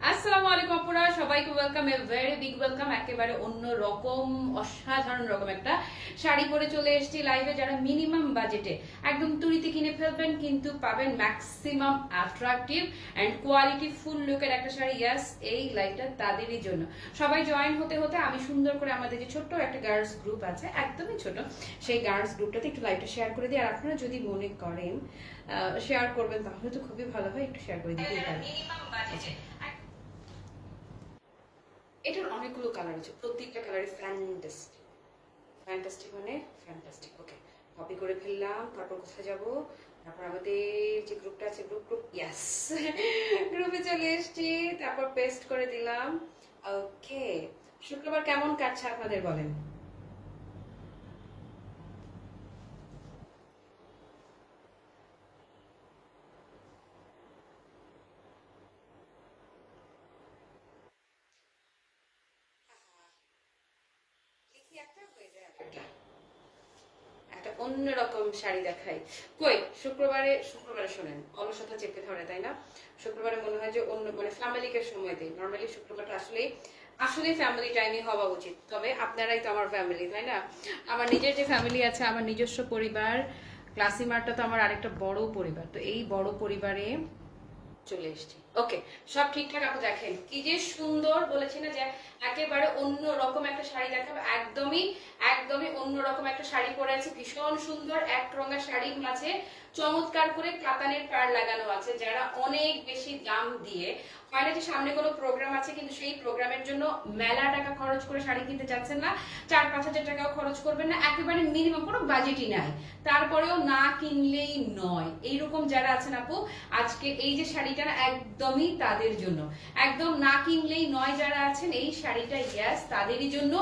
আসসালামু আলাইকুম আপুরা সবাইকে welcome a very big welcome একেবারে অন্য রকম অসাধারণ রকম একটা শাড়ি পরে চলে এসেছি লাইভে যারা মিনিমাম বাজেটে একদম তুড়িতে কিনে ফেলবেন কিন্তু পাবেন maximum attractive and quality full লুকের একটা শাড়ি। ইয়াস এই লাইভটা তাদেরই জন্য। সবাই জয়েন হতে হতে আমি সুন্দর করে আমাদের যে ছোট্ট একটা গার্লস গ্রুপ আছে একদমই ছোট সেই গার্লস গ্রুপটাতে একটু লাইভটা শেয়ার করে দিই। আর আপনারা যদি মনে করেন শেয়ার করবেন তাহলে তো খুবই ভালো হয় একটু শেয়ার করে দিতে এটার অনেকগুলো কালার আছে, প্রত্যেকটা কালারে ফ্যান্টাস্টিক ফ্যান্টাস্টিক মানে ফ্যান্টাস্টিক ওকে কপি করে ফেললাম, তারপর কোথায় যাব? তারপর আমাদের যে গ্রুপটা আছে গ্রুপ গ্রুপ ইয়াস গ্রুপে চলে এসছি, তারপর পেস্ট করে দিলাম। ওকে শুক্রবার কেমন কাটছে আপনাদের বলেন লিখি একটা হয়ে যায় একটা। একটা অন্যরকম শাড়ি দেখাই কই? শুক্রবারে শুক্রবারে শোনেন, অলসতা চেপে ধরে, তাই না? শুক্রবারে মনে হয় যে অন্য মানে ফ্যামিলিকে সময় দেয়। নর্মালি শুক্রবারটা আসলে আসলে ফ্যামিলি টাইমই হওয়া উচিত। তবে আপনারাই তো আমার ফ্যামিলি তাই না? আমার নিজের যে ফ্যামিলি আছে, আমার নিজস্ব পরিবার, ক্লাসিমারটা তো আমার আরেকটা বড় পরিবার। তো এই বড় পরিবারে চলে এসেছি। ওকে সব ঠিকঠাক আপনি দেখেন। কি যে সুন্দর বলেছি না যে একেবারে অন্য রকম একটা শাড়ি দেখাবো। একদমই একদমই অন্য রকম একটা শাড়ি পরে আছে। ভীষণ সুন্দর, এক রঙা শাড়ি আছে। চমৎকার করে কাতানের পার লাগানো আছে, যারা অনেক বেশি দাম দিয়ে। হয় না যে সামনে কোনো প্রোগ্রাম আছে, কিন্তু সেই প্রোগ্রামের জন্য মেলা টাকা খরচ করে শাড়ি কিনতে যাচ্ছেন না। চার পাঁচ হাজার টাকাও খরচ করবেন না, একেবারে মিনিমাম কোনো বাজেটই নাই। তারপরেও না কিনলেই নয়। এইরকম যারা আছেন আপু, আজকে এই যে শাড়িটা একদমই তাদের জন্য। একদম না কিনলেই নয় যারা আছেন, এই শাড়িটা ইয়াস তাদেরই জন্য।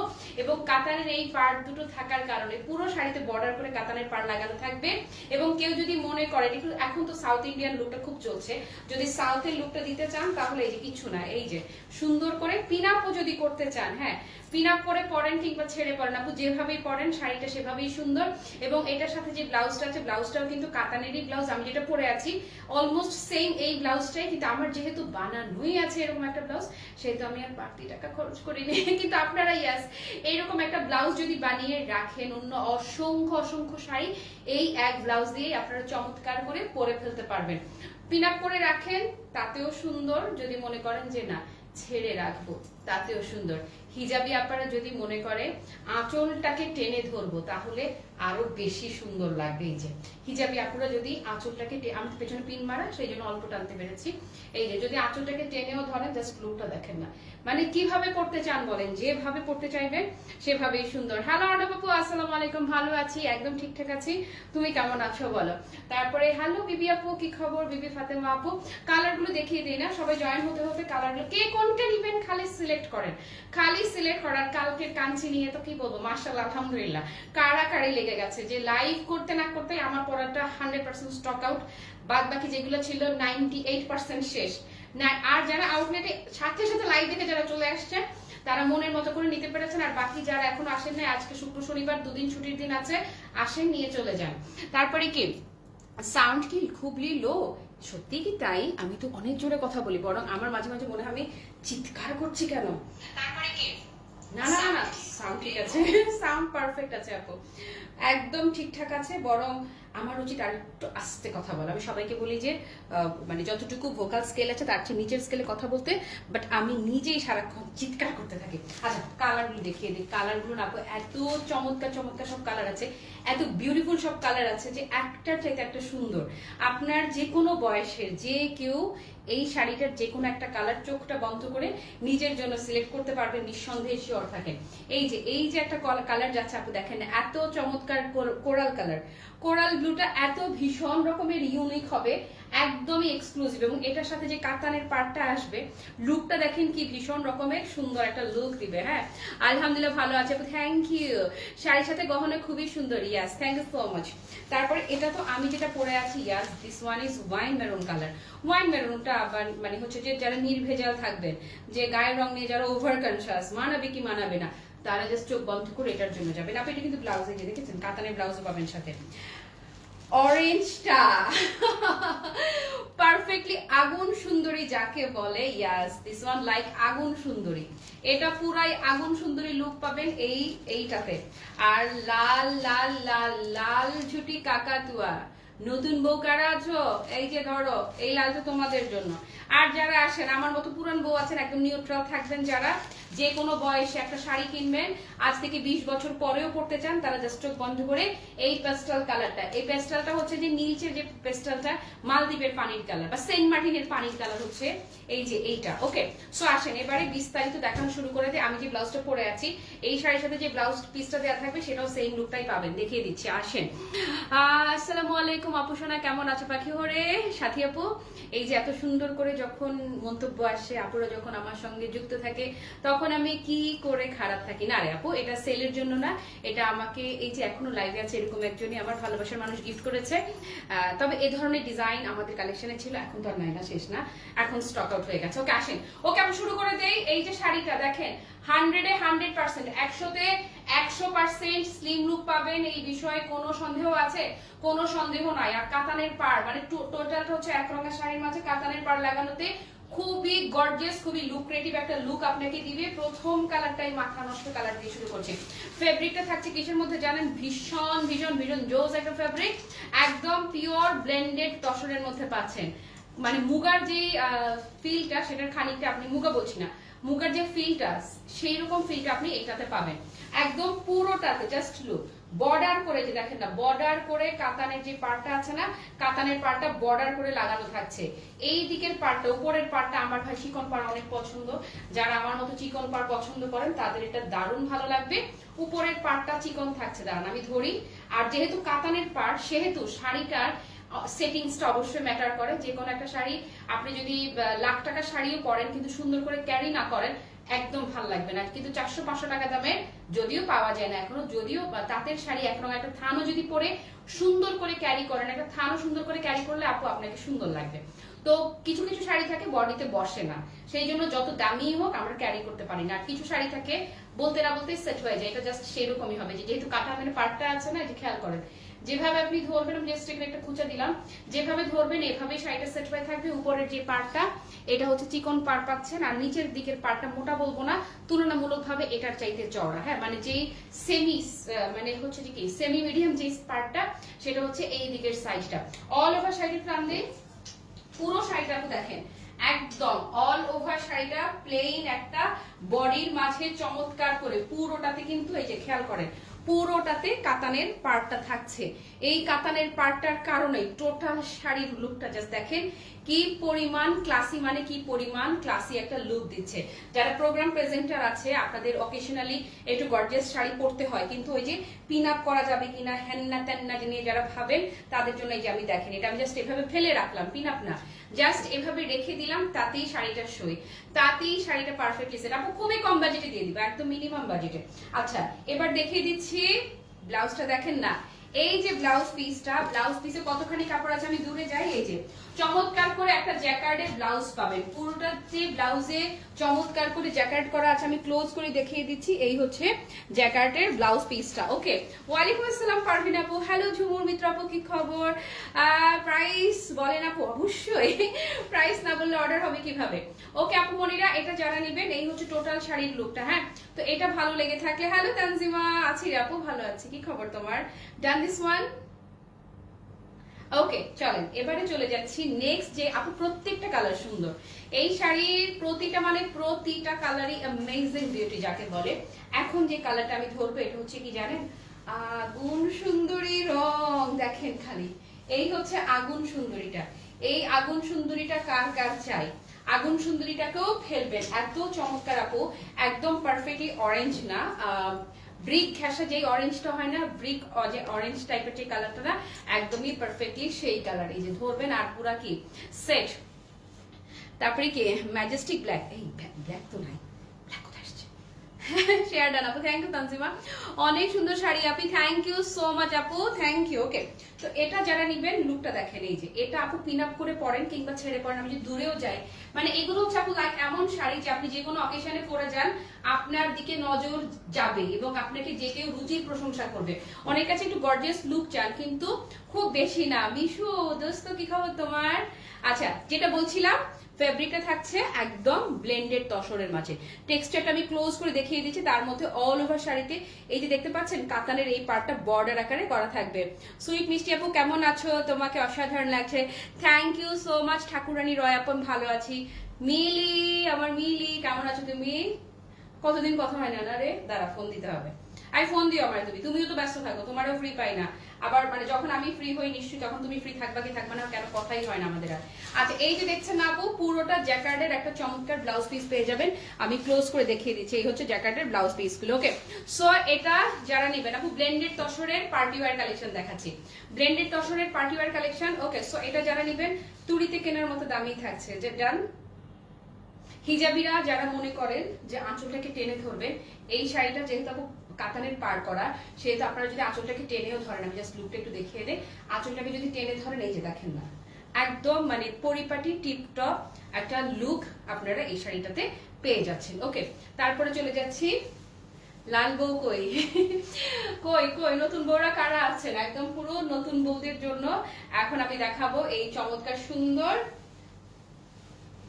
এবং কাতানের এই পার্ট দুটো থাকার কারণে পুরো শাড়িতে বর্ডার করে কাতানের পার লাগানো থাকবে। এবং কেউ যদি মনে করেন। একটু এখন তো সাউথ ইন্ডিয়ান লুকটা খুব চলছে। যদি সাউথের লুকটা দিতে চান, তাহলে এই যে কিছু না, এই যে সুন্দর করে পিন আপও যদি করতে চান হ্যাঁ পিন আপ করে পরেন কিংবা ছেড়ে পরেন, আপু যেভাবেই পরেন, শাড়িটা সেভাবেই সুন্দর। এবং এটার সাথে যে ব্লাউজটা আছে ব্লাউজটাও কিন্তু কাতানেরই ব্লাউজ আমি যেটা পরে আছি অলমোস্ট সেম এই ব্লাউজটাই কিন্তু আমার যেহেতু বানানোই আছে এরকম একটা ব্লাউজ সেহেতু আমি আর বাড়তি টাকা খরচ করিনি। কিন্তু আপনারা ইয়াস এইরকম একটা ব্লাউজ যদি বানিয়ে রাখেন, অন্য অসংখ্য অসংখ্য শাড়ি, এই এক ব্লাউজ দিয়ে আপনারা চমৎকার করে পরে ফেলতে পারবেন। পিন আপ করে রাখেন, তাতেও সুন্দর, যদি মনে করেন যে না, ছেড়ে রাখব, তাতেও সুন্দর। হিজাবি আপনারা যদি মনে করে, আঁচলটাকে টেনে ধরবো, তাহলে আরও বেশি সুন্দর লাগবে এই যে। হিজাবি আপনারা যদি আঁচলটাকে আমি পেছনে পিন মারা, সেই জন্য অল্প টানতে পেরেছি। এই যে, যদি আঁচলটাকে টেনেও ধরেন জাস্ট লুকটা দেখেন না। মানে কীভাবে করতে চান বলেন? যেভাবে পড়তে চাইবেন, সেভাবেই সুন্দর। হ্যালো অর্ণব বাবু আসসালামু আলাইকুম। ভালো আছি, একদম ঠিকঠাক আছি। তুমি কেমন আছো বলো? তারপরে হ্যালো বিবি আপু কি খবর? বিবি ফাতেমা আপু কালারগুলো দেখিয়ে দিই না, সবাই জয়েন হতে হতে কালারগুলো কে কোনটা নিবেন? খালি সিলেক্ট করেন। খালি সিলেক্ট করার কালকে কাঞ্চি নিয়ে তো কি বলব? মার্শাল আলহামদুলিল্লাহ। কারা কারাকারি লেগে গেছে? যে লাইভ করতে না করতে আমার পড়াটা হান্ড্রেড পার্সেন্ট স্টক আউট বাদ বাকি যেগুলো ছিল নাইনটি এইট পার্সেন্ট শেষ। না, আর যারা আউটলেটে সাথে সাথে লাইভ দেখে যারা চলে আসছে তারা মনের মতো করে নিতে পেরেছেন, আর বাকি যারা এখন আসেন না আজকে শুক্র শনিবার, দুদিন ছুটির দিন আছে, আসেন, নিয়ে চলে যান। তারপরে কি? সাউন্ড কি খুবই লো সত্যি কি তাই? আমি তো অনেক জোরে কথা বলি, বরং আমার মাঝে মাঝে মনে হয় আমি চিৎকার করছি কেন? তারপরে কি? না না না, সাউন্ড ঠিক আছে। সাউন্ড পারফেক্ট আছে আপু। একদম ঠিকঠাক আছে বরং আমার উচিত আর একটু আস্তে কথা বলা। আমি সবাইকে বলি যে মানে যতটুকু ভোকাল স্কেল আছে তার চেয়ে স্কেলে কথা বলতে বাট আমি নিজেই সারাক্ষণ চিৎকার করতে থাকি। আচ্ছা কালারগুলো দেখিয়ে দিই। কালারগুলো না এত চমৎকার চমৎকার সব কালার আছে এত বিউটিফুল সব কালার আছে যে একটার চাইতে একটা সুন্দর। আপনার যে কোনো বয়সের যে কেউ এই শাড়িটার যে কোনো একটা কালার চোখটা বন্ধ করে নিজের জন্য সিলেক্ট করতে পারবেন নিঃসন্দেহে শিওর থাকেন এই যে এই যে একটা কালার যাচ্ছে, আপু দেখেন, এত চমৎকার কোরাল কালার কোরাল ব্লুটা এত ভীষণ রকমের ইউনিক হবে। একদমই এক্সক্লুসিভ এবং এটার সাথে যে কাতানের পার্টটা আসবে লুকটা দেখেন কি ভীষণ রকমের, সুন্দর একটা লুক দিবে হ্যাঁ? আলহামদুলিল্লাহ ভালো আছে থ্যাংক ইউ শাড়ির সাথে গহনা খুবই সুন্দর yes thank you so much তারপরে এটা তো আমি যেটা পরে আছি yes this one is wine maroon colour wine মেরুনটা আবার মানে হচ্ছে যে যারা নির্ভেজাল থাকবেন, যে গায়ের রং নিয়ে যারা ওভার কনসাস মানাবে কি মানাবে না, তারা জাস্ট চোখ বন্ধ করে এটার জন্য যাবেন। আপনি এটা কিন্তু ব্লাউজে গিয়ে দেখেছেন? কাতানের ব্লাউজও পাবেন সাথে। অরেঞ্জটা পারফেক্টলি আগুন সুন্দরী যাকে বলে ইয়াস দিস ওয়ান লাইক আগুন সুন্দরী। এটা পুরাই আগুন সুন্দরী লুক পাবেন এই, এইটাতে। আর লাল লাল লাল লাল ঝুটি কাকাতুয়া। নতুন বউ কারা আছো? এই যে ধরো, এই লালটা তোমাদের জন্য। আর যারা আসেন, আমার মতো পুরান বউ আছেন, একদম নিউট্রাল থাকবেন যারা। যে কোনো বয়সে একটা শাড়ি কিনবেন, আজ থেকে বিশ বছর পরেও পড়তে চান তারা জাস্ট চোখ বন্ধ করে এই পেস্টাল কালারটা এই পেস্টালটা হচ্ছে যে নীলচে যে পেস্টালটা মালদ্বীপের পানির কালার বা সেন্ট মার্টিনের পানির কালার হচ্ছে এই যে এইটা ওকে সো আসেন, এবারে বিস্তারিত দেখানো শুরু করে দিই। আমি যে ব্লাউজটা পরে আছি, এই শাড়ির সাথে যে ব্লাউজ পিসটা দেওয়া থাকবে, সেটাও সেম লুকটাই পাবেন। দেখিয়ে দিচ্ছি, আসেন। আসসালামু আলাইকুম, আপু সোনা, কেমন আছো পাখি হরে? সাথী আপু, এই যে এত সুন্দর করে যখন মন্তব্য আসে, আপুরা যখন আমার সঙ্গে যুক্ত থাকে, তখন আমি কি করে খারাপ থাকি? না রে আপু, এটা সেলের জন্য না। এটা আমাকে, এই যে এখনও লাইভে আছে এরকম একজনই আমার ভালোবাসার মানুষ গিফট করেছে। তবে এই ধরনের ডিজাইন আমাদের কালেকশনে ছিল, এখন তো আর নাই না, শেষ না। এখন স্টক আউট হয়ে গেছে। ওকে, আসেন। ওকে, আমি শুরু করে দেই। এই যে শাড়িটা, দেখেন হান্ড্রেডে হান্ড্রেড পার্সেন্ট একশোতে একশো পার্সেন্ট স্লিম লুক পাবেন, এই বিষয়ে কোনো সন্দেহ আছে? কোনো সন্দেহ নাই। আর কাতানের পার মানে টোটালটা হচ্ছে এক রঙের শাড়ির মাঝে কাতানের পার লাগানোতে খুবই গর্জিয়াস খুবই লুক্রেটিভ একটা লুক আপনাকে দিবে। প্রথম কালারটাই মাথা নষ্ট কালার দিয়ে শুরু করছে। ফেব্রিকটা থাকছে কিসের মধ্যে জানেন? ভীষণ ভীষণ ভীষণ জোস একটা ফেব্রিক একদম পিওর ব্লেন্ডেড তসরের মধ্যে পাচ্ছেন। মানে মুগার যে ফিলটা সেটার খানিকটা আপনি মুগা বলছি না। মুগার যে ফিলটা সেই রকম ফিলটা আপনি এটাতে পাবেন। একদম পুরোটাতে জাস্ট লুক বর্ডার করে যে দেখেন না বর্ডার করে কাতানের যে পার্টটা আছে না, কাতানের পার্টটা বর্ডার করে লাগানো থাকছে। এই দিকের পার্টটা উপরের পার্টটা আমার ভাই চিকন পাড় অনেক পছন্দ। যারা আমার মতো চিকন পাড় পছন্দ করেন, তাদের এটা দারুণ ভালো লাগবে। উপরের পার্টটা চিকন থাকছে, দাঁড়ান আমি ধরি। আর যেহেতু কাতানের পার্ট সেহেতু শাড়িটার সেটিংসটা অবশ্যই ম্যাটার করে। যে কোনো একটা শাড়ি, আপনি যদি লাখ টাকার শাড়িও পরেন, কিন্তু সুন্দর করে ক্যারি না করেন একদম ভালো লাগবে না। কিন্তু চারশো পাঁচশো টাকা দামের যদিও পাওয়া যায় না এখনও, যদিও তাঁতের শাড়ি এখনও, একটা থানও যদি পরে সুন্দর করে ক্যারি করেন, একটা থানও সুন্দর করে ক্যারি করলে আপু আপনাকে সুন্দর লাগবে। তো কিছু কিছু শাড়ি থাকে বডিতে বসে না। সেই জন্য যত দামি হোক আমরা ক্যারি করতে পারি না। কিছু শাড়ি থাকে বলতে না বলতে সেট হয়ে যায়। এটা জাস্ট সেরকমই হবে। যেহেতু কাটা মানে পার্টটা আছে না, যে খেয়াল করেন। যেভাবে আপনি ধরবেন, আমি জাস্ট এখানে একটা খুঁচা দিলাম। যেভাবে ধরবেন, এভাবেই শাড়িটা সেট হয়ে থাকবে। উপরের যে পার্টটা এটা হচ্ছে চিকন পার পাচ্ছেন। আর নিচের দিকের পার্টটা মোটা বলব না, তুলনামূলকভাবে এটার চাইতে চওড়া। হ্যাঁ মানে যেই সেমি মানে হচ্ছে যে কি সেমি মিডিয়াম যে পার্টটা সেটা হচ্ছে এই দিকের সাইজটা অল ওভার শাড়ির দিয়ে পুরো শাড়িটা আপনি দেখেন। একদম অল ওভার শাড়িটা প্লেন একটা বডির মাঝে চমৎকার করে পুরোটাতে কিন্তু এই যে খেয়াল করেন পুরোটাতে কাতানের পার্টটা থাকছে। এই কাতানের পার্টটার কারণেই টোটাল শাড়ির লুকটা জাস্ট দেখেন, কি পরিমাণ ক্লাসি মানে কি পরিমাণ ক্লাসি একটা লুক দিচ্ছে। যারা প্রোগ্রাম প্রেজেন্টার আছে, আপনাদের অকেশনালি একটু গর্জিয়াস শাড়ি পরতে হয়, কিন্তু ওই যে পিন আপ করা যাবে কিনা হ্যান্না ত্যান্না নিয়ে যারা ভাবেন, তাদের জন্য এই যে আমি দেখেন, এটা আমি জাস্ট এভাবে ফেলে রাখলাম পিন আপ না। জাস্ট এভাবে রেখে দিলাম, তাতেই শাড়িটা সই। তাতেই শাড়িটা পারফেক্টলি সেট আপু খুবই কম বাজেটে দিয়ে দিবা, একদম মিনিমাম বাজেটে আচ্ছা এবার দেখিয়ে দিচ্ছি ব্লাউজটা দেখেন না। এই যে ব্লাউজ পিসটা ব্লাউজ পিসে কতখানি কাপড় আছে আমি দূরে যাই, এই যে। চমৎকার করে একটা জ্যাকার্ডের ব্লাউজ পাবেন। পুরোটা যে ব্লাউজে চমৎকার করে জ্যাকার্ড করা আছে, আমি ক্লোজ করে দেখিয়ে দিচ্ছি। এই হচ্ছে জ্যাকার্ডের ব্লাউজ পিসটা ওকে ওয়ালাইকুম আসসালাম, পারভিন আপু। হ্যালো ঝুমুর, মিত্র আপু, কি খবর? প্রাইস বলেন আপু, অবশ্যই। প্রাইস না বললে অর্ডার হবে কীভাবে? ওকে আপু মনিরা, এটা যারা নেবেন, এই হচ্ছে টোটাল শাড়ির লুকটা হ্যাঁ? তো এটা ভালো লেগে থাকলে হ্যালো তানজিমা, আছি রে আপু, ভালো আছি। কি খবর তোমার? ডান দিস ওয়ান ওকে চলেন। এবারে চলে যাচ্ছি নেক্সট যে আপু প্রত্যেকটা কালার সুন্দর। এই শাড়ির প্রতিটা মানে প্রতিটা কালারই অ্যামেজিং বিউটি যাকে বলে। এখন যে কালারটা আমি ধরবো, এটা হচ্ছে কি জানেন? আগুন সুন্দরী রং, দেখেন খালি। এই হচ্ছে আগুন সুন্দরীটা। এই আগুন সুন্দরীটা কার কার চাই? আগুন সুন্দরীটাকেও ফেলবেন। এত চমৎকার আপু। একদম পারফেক্টলি অরেঞ্জ না। ব্রিক ঘেঁষা যেই অরেঞ্জটা হয় না, ব্রিক যে অরেঞ্জ টাইপের যে কালারটা না, একদমই পারফেক্টলি সেই কালার এই যে ধরবেন আর পুরা কি? সেট তারপরে কি? ম্যাজেস্টিক ব্ল্যাক এই ব্ল্যাক তো নাই। শেয়ার ডান আপু থ্যাংক ইউ তানজিমা অনেক সুন্দর শাড়ি আপি থ্যাংক ইউ সো মাচ আপু থ্যাংক ইউ ওকে তো এটা যারা নিবেন লুকটা দেখেন এই যে। এটা আপু পিন আপ করে পরেন কিংবা ছেড়ে পরেন, আমি যদি দূরেও যাই। মানে এগুলো হচ্ছে আপু এমন শাড়ি যে আপনি যে কোনো অকেশনে পরে যান, আপনার দিকে নজর যাবে এবং আপনাকে যে কেউ রুচির প্রশংসা করবে। অনেক কাছে একটু গর্জিয়াস লুক চান, কিন্তু খুব বেশি না। মিশু, দোস্ত, কি খবর তোমার? আচ্ছা যেটা বলছিলাম ফেব্রিকটা থাকছে একদম ব্লেন্ডেড তসরের মাঝে। টেক্সচারটা আমি ক্লোজ করে দেখিয়ে দিচ্ছি, তার মধ্যে অল ওভার শাড়িতে। এই যে দেখতে পাচ্ছেন, কাতানের এই পার্টটা বর্ডার আকারে করা থাকবে। সুইট মিষ্টি আপু, কেমন আছো? তোমাকে অসাধারণ লাগছে। Thank you so much Thakurani Roy আপন ভালো আছি। মিলি, আমার মিলি, কেমন আছো তুমি? কতদিন কথা হয় না রে? দাঁড়া ফোন দিতে হবে। আই ফোন দিও আমার তুমি, তুমিও তো ব্যস্ত থাকো, তোমারও ফ্রি পাই না। আবার মানে যখন আমি ফ্রি হই, নিশ্চয়ই তখন তুমি ফ্রি থাকবা কি থাকবা না, কেন কথাই হয় না আমাদের আর। আচ্ছা এই যে দেখছেন আপু, পুরোটা জ্যাকার্ডের একটা চমৎকার ব্লাউজ পিস পেয়ে যাবেন। আমি ক্লোজ করে দেখিয়ে দিচ্ছি, এই হচ্ছে জ্যাকার্ডের ব্লাউজ পিসগুলো ওকে সো এটা যারা নেবেন, আপু ব্লেন্ডেড তসরের পার্টি ওয়্যার কালেকশন দেখাচ্ছি। Blended তসরের party wear collection okay so এটা যারা নেবেন, তুড়িতে কেনার মতো দামই থাকছে। যে ডান হিজাবিরা যারা মনে করেন যে আঁচলটাকে টেনে ধরবেন এই শাড়িটা যেহেতু কাতানের পার করা, সেহেতু আপনারা যদি আঁচলটাকে টেনেও ধরেন, আমি জাস্ট লুকটা একটু দেখিয়ে দেয় আঁচলটাকে যদি টেনে ধরেন, এই যে দেখেন না, একদম মানে পরিপাটি টিপটপ একটা লুক আপনারা এই শাড়িটাতে পেয়ে যাচ্ছেন। ওকে তারপরে চলে যাচ্ছি, লাল বউ কই? কই কই, নতুন বউরা কারা আছেন? একদম পুরো নতুন বউদের জন্য এখন আমি দেখাবো এই চমৎকার, সুন্দর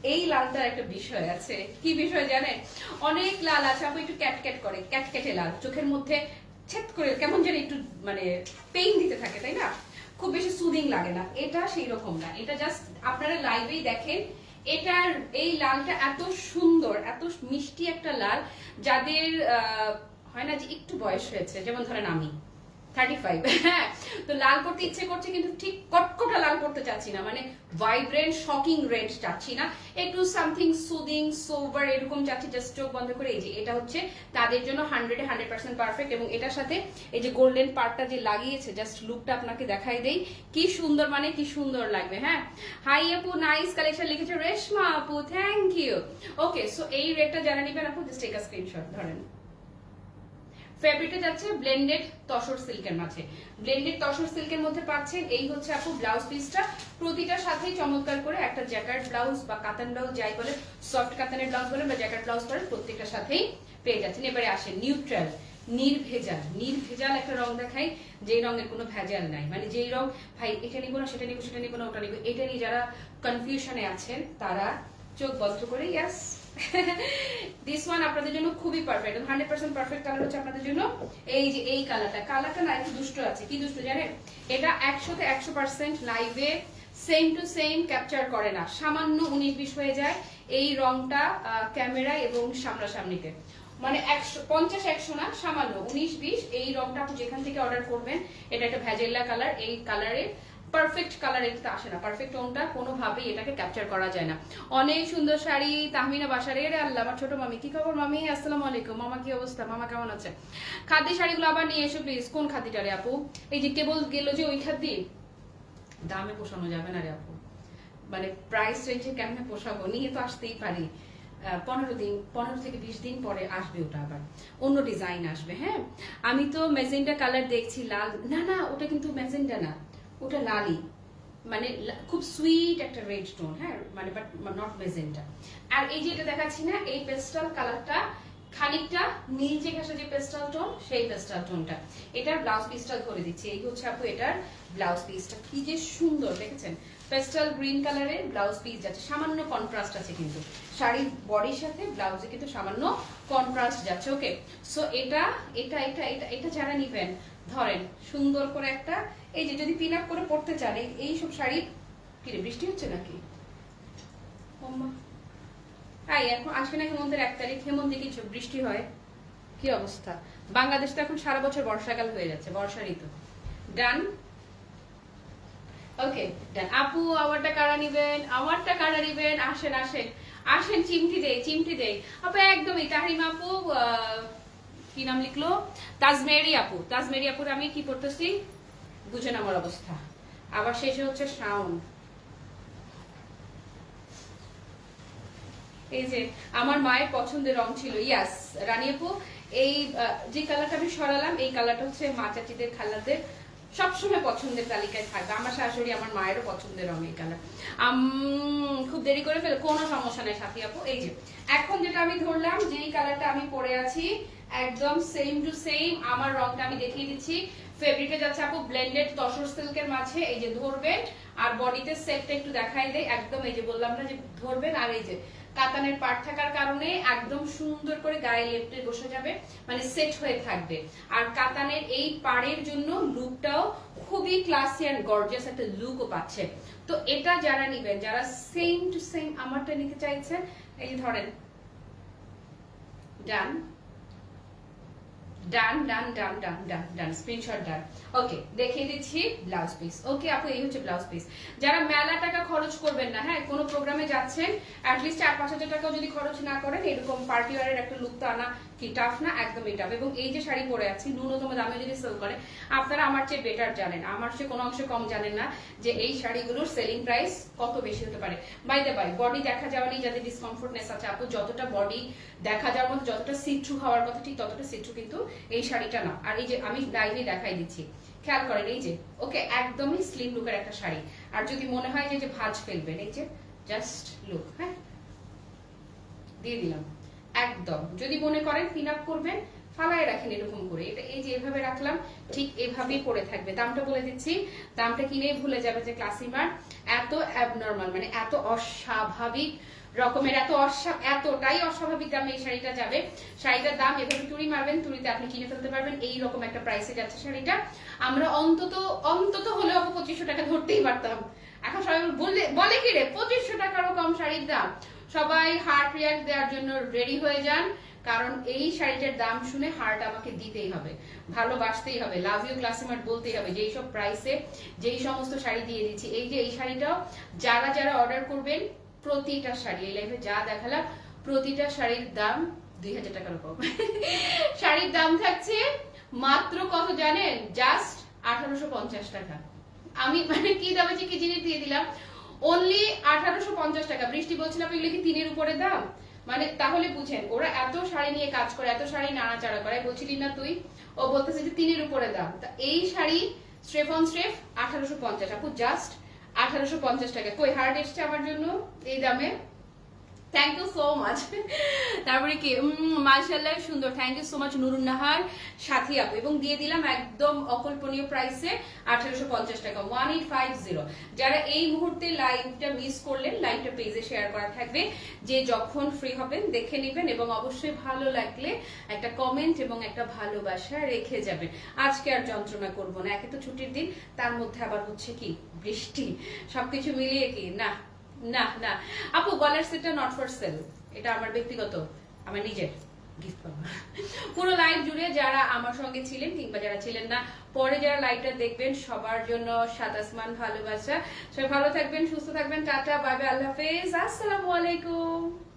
এই লালটার একটা বিষয় আছে। কি বিষয় জানেন? অনেক লাল আছে। আপু একটু ক্যাট ক্যাট করে, ক্যাট ক্যাটে লাল। চোখের মধ্যে ছেদ করে কেমন যেন একটু মানে পেইন দিতে থাকে, তাই না? খুব বেশি সুদিং লাগে না। এটা সেই রকম না। এটা জাস্ট আপনারা লাইভেই দেখেন, এটার, এই লালটা এত সুন্দর, এত মিষ্টি একটা লাল, যাদের হয় না যে একটু বয়স হয়েছে, যেমন ধরেন আমি। থার্টি ফাইভ হ্যাঁ তো লাল করতে ইচ্ছে করছে, কিন্তু ঠিক কটকটা লাল করতে চাচ্ছি না। মানে ভাইব্রেন্ট শকিং রেড চাচ্ছি না। একটু সামথিং সুদিং সোভার এরকম চাচ্ছি জাস্ট চোখ বন্ধ করে। এই যে, এটা হচ্ছে তাদের জন্য হান্ড্রেডে হান্ড্রেড পার্সেন্ট পারফেক্ট এবং এটার সাথে এই যে গোল্ডেন পার্টটা যে লাগিয়েছে জাস্ট লুকটা আপনাকে দেখাই দেই। কি সুন্দর মানে কি সুন্দর লাগবে হ্যাঁ? হাই আপু নাইস কালেকশন লিখেছে রেশমা আপু থ্যাংক ইউ ওকে সো এই রেটটা যারা নেবেন আপু জাস্ট টেক স্ক্রিনশট ধরেন। ফেব্রিকটা যাচ্ছে ব্লেন্ডেড তসর সিল্কের মাঝে। ব্লেন্ডেড তসর সিল্কের মধ্যে পাচ্ছেন এই হচ্ছে আপু ব্লাউজ পিসটা। প্রতিটার সাথেই চমৎকার করে একটা জ্যাকেট ব্লাউজ বা কাতান ব্লাউজ, যাই বলে সফট কাতানের ব্লাউজ বলেন বা জ্যাকেট ব্লাউজ বলেন প্রত্যেকটার সাথেই পেয়ে যাচ্ছেন। এবারে আসেন নিউট্রাল, নির্ভেজাল। নির্ভেজাল একটা রং দেখাই যেই রঙের কোনো ভেজাল নাই। মানে যেই রং, ভাই, এটা নিবো না, সেটা নিবো সেটা নিবো না, ওটা নিবো। এটা নিয়ে যারা কনফিউশনে আছেন, তারা চোখ বন্ধ করে ইয়াস দিস ওয়ান আপনাদের জন্য খুবই perfect hundred percent perfect colour হচ্ছে আপনাদের জন্য। এই যে এই কালারটা কালারটা না একটু দুষ্ট আছে। কি দুষ্ট জানেন? এটা একশোতে একশো পার্সেন্ট লাইভে সেম টু সেম ক্যাপচার করে না। সামান্য উনিশ বিশ হয়ে যায় এই রংটা ক্যামেরা এবং সামনাসামনিতে। মানে একশো, পঞ্চাশ একশো না, সামান্য উনিশ বিশ এই রংটা আপনি যেখান থেকে অর্ডার করবেন, এটা একটা ভ্যাজেল্লা কালার এই কালারের পারফেক্ট কালার এটাতে আসে না। পারফেক্ট টোনটা কোনোভাবেই এটাকে ক্যাপচার করা যায় না। অনেক সুন্দর শাড়ি তাহমিনা বাসারে। রে আল্লাহ, আমার ছোট মামি, কি খবর মামি? আসসালামু আলাইকুম। মামা, কি অবস্থা? মামা কেমন আছে? খাদ্য শাড়িগুলো আবার নিয়ে এসো প্লিজ কোন খাদ্যটা রে আপু? এই যে কেবল গেল যে ওই খাদ্য দামে পোষানো যাবে না রে আপু। মানে প্রাইস রেঞ্জে কেমনে পোষাবো? নিয়ে তো আসতেই পারি। পনেরো দিন, পনেরো থেকে বিশ দিন পরে আসবে ওটা আবার। অন্য ডিজাইন আসবে হ্যাঁ? আমি তো মেজেন্ডা কালার দেখছি, লাল। না না, ওটা কিন্তু মেজেন্ডা না। ওটা লালি। মানে খুব সুইট একটা রেড টোন হ্যাঁ? মানে বাট নট মেজেন্টা আর এই যে এটা দেখাচ্ছি না, এই পেস্টাল কালারটা খানিকটা নীলচে ঘাসা যে পেস্টাল টোন সেই পেস্টাল টোনটা এটার ব্লাউজ পিসটা ধরে দিচ্ছি। এই হচ্ছে আপু এটার ব্লাউজ পিসটা কি যে সুন্দর, দেখেছেন? পেস্টাল গ্রিন কালারের ব্লাউজ পিস যাচ্ছে। সামান্য কন্ট্রাস্ট আছে কিন্তু। শাড়ির বডির সাথে ব্লাউজে কিন্তু সামান্য কন্ট্রাস্ট যাচ্ছে। ওকে সো এটা এটা এটা এটা এটা যারা নিবেন, ধরেন সুন্দর করে একটা এই যে যদি পিন আপ করে পড়তে চান এই- সব শাড়ি কি রে বৃষ্টি হচ্ছে নাকি। আই এখন আসবে না হেমন্তের এক তারিখ হেমন্তে কিছু বৃষ্টি হয়। কি অবস্থা? বাংলাদেশ তো এখন সারা বছর বর্ষাকাল হয়ে যাচ্ছে বর্ষা ঋতু ডান ওকে ডান আপু আমারটা কারা নিবেন? আমারটা কারা নিবেন? আসেন আসেন। আসেন চিমটি দেই চিমটি দেই। আপু একদমই তাহরিমা আপু আহ, কি নাম লিখলো? তাজমেরি আপু। তাজমেরি আপুর আমি কি পড়তেছি? বুঝেন আমার অবস্থা। আবার শেষে হচ্ছে শাওন। এই যে, আমার মায়ের পছন্দের রং ছিল, ইয়াস। রানিয়াপু এই যে কালারটা আমি সরালাম, এই কালারটা হচ্ছে মা চাচিদের, খালাদের সবসময় পছন্দের তালিকায় থাকবে। আমার শাশুড়ি আমার মায়েরও পছন্দের রং এই কালার খুব দেরি করে ফেলে কোনো সমস্যা নেই সাথী আপু। এই যে, এখন যেটা আমি ধরলাম, যেই কালারটা আমি পরে আছি একদম সেম টু সেম আমার রংটা আমি দেখিয়ে দিচ্ছি। ফেব্রিকে যাচ্ছে আপু ব্লেন্ডেড তসর সিল্কের মাঝে, এই যে ধরবেন, আর বডিতে সেটটা একটু দেখাই দেয় একদম এই যে বললাম না যে ধরবেন, আর এই যে কাতানের পাট থাকার কারণে একদম সুন্দর করে গায়ে লেপটে বসে যাবে মানে সেট হয়ে থাকবে। আর কাতানের এই পাড়ের জন্য লুকটাও খুবই ক্লাসি অ্যান্ড গর্জিয়াস একটা লুকও পাচ্ছে। তো এটা যারা নিবেন, যারা সেম টু সেম আমারটা নিতে চাইছেন, এই ধরেন ডান ডান ডান ডান ডান ডান ডান স্ক্রিনশট ডান ওকে দেখিয়ে দিচ্ছি ব্লাউজ পিস ওকে আপু, এই হচ্ছে ব্লাউজ পিস যারা মেলা টাকা খরচ করবেন না হ্যাঁ কোনো প্রোগ্রামে যাচ্ছেন অ্যাটলিস্ট চার পাঁচ হাজার টাকাও যদি খরচ না করেন, এরকম পার্টি ওয়ারের একটা লুক তো আনা কি টাফ না? একদমই টাফ এবং এই যে শাড়ি পরে আছি, ন্যূনতম দামে যদি সেল করে, আপনারা আমার চেয়ে বেটার জানেন। আমার চেয়ে কোনো অংশে কম জানেন না যে এই শাড়িগুলোর সেলিং প্রাইস কত বেশি হতে পারে। বাই দ্য বাই বডি দেখা যাওয়া নিয়ে যাদের ডিসকমফোর্টনেস আছে, আপু, যতটা বডি দেখা যাওয়ার মতো, যতটা সিট্রু হওয়ার কথা, ঠিক ততটা সিট্রু কিন্তু এই শাড়িটা না। আর এই যে আমি লাইভে দেখাই দিচ্ছি। খেয়াল করেন, এই যে, ওকে, একদমই স্লিম লুকের একটা শাড়ি। আর যদি মনে হয় যে ভাঁজ ফেলবেন, এই যে জাস্ট লুক হ্যাঁ? দিয়ে দিলাম। একদম। যদি মনে করেন পিন আপ করবেন, ফালায় রাখেন এরকম করে। এটা এই যে এভাবে রাখলাম, ঠিক এভাবেই পড়ে থাকবে। দামটা বলে দিচ্ছি, দামটা কিনেই ভুলে যাবে যে ক্লাসিমার এত অ্যাবনর্মাল মানে এত অস্বাভাবিক রকমের, এত এতটাই অস্বাভাবিক দামে এই শাড়িটা যাবে। শাড়িটার দাম এভাবে টুরি মারবেন টুরিতে আপনি কিনে ফেলতে পারবেন। এই রকম একটা প্রাইসে যাচ্ছে শাড়িটা। আমরা অন্তত অন্তত হলেও পঁচিশশো টাকা ধরতেই পারতাম। এখন সবাই বললে বলে কি রে? পঁচিশশো টাকারও কম শাড়ির দাম। সবাই হার্ট রিয়াক্ট দেওয়ার জন্য রেডি হয়ে যান, কারণ এই শাড়িটার দাম শুনে হার্ট আমাকে দিতেই হবে, ভালোবাসতেই হবে লাভ ইউ ক্লাসিমার্ট বলতেই হবে, যেই সব প্রাইসে যেই সমস্ত শাড়ি দিয়ে দিচ্ছি, এই যে এই শাড়িটাও যারা যারা অর্ডার করবেন, প্রতিটা শাড়ি, এই লাইফে যা দেখালাম, প্রতিটা শাড়ির দাম দুই হাজার টাকার কম শাড়ির দাম থাকছে মাত্র কত জানেন? জাস্ট আঠারোশো পঞ্চাশ টাকা। আমি মানে কি দামে কি জিনিস দিয়ে দিলাম? অনলি আঠারোশো পঞ্চাশ টাকা। বৃষ্টি বলছিলাম এগুলো কি তিনের উপরে দাম? মানে তাহলে বুঝেন, ওরা এত শাড়ি নিয়ে কাজ করে, এত শাড়ি নাড়াচাড়া করে, বলছিলি না তুই? ও বলতেছে যে তিনের উপরে দাম। তা এই শাড়ি স্ট্রেফ অন স্ট্রেফ আঠারোশো পঞ্চাশ। আপু জাস্ট আঠারোশো পঞ্চাশ টাকা। কই হার্ড এসছে আমার জন্য এই দামে? থ্যাংক ইউ সো মাচ তারপরে কি? মার্শাল্লাহ সুন্দর। Thank you so much Nurun Nahar Sathi আপু। এবং দিয়ে দিলাম একদম অকল্পনীয় প্রাইসে আঠারোশো পঞ্চাশ টাকা ওয়ান এইট ফাইভ জিরো যারা এই মুহূর্তে লাইভটা মিস করলেন লাইভটা পেজে শেয়ার করা থাকবে। যে যখন ফ্রি হবেন, দেখে নেবেন এবং অবশ্যই ভালো লাগলে একটা কমেন্ট এবং একটা ভালোবাসা রেখে যাবেন। আজকে আর যন্ত্রণা করব না, একে তো ছুটির দিন, তার মধ্যে আবার হচ্ছে কি, বৃষ্টি। সবকিছু মিলিয়ে কি? না না না। আপু, গলার সেটটা নট ফর সেল এটা আমার ব্যক্তিগত, আমার নিজের গিফট পাওয়া। পুরো লাইভ জুড়ে যারা আমার সঙ্গে ছিলেন কিংবা যারা ছিলেন না, পরে যারা লাইভটা দেখবেন, সবার জন্য সাত আসমান ভালোবাসা। সবাই ভালো থাকবেন, সুস্থ থাকবেন, টাটা বাই আল্লাহ হাফেজ, আসসালামু আলাইকুম।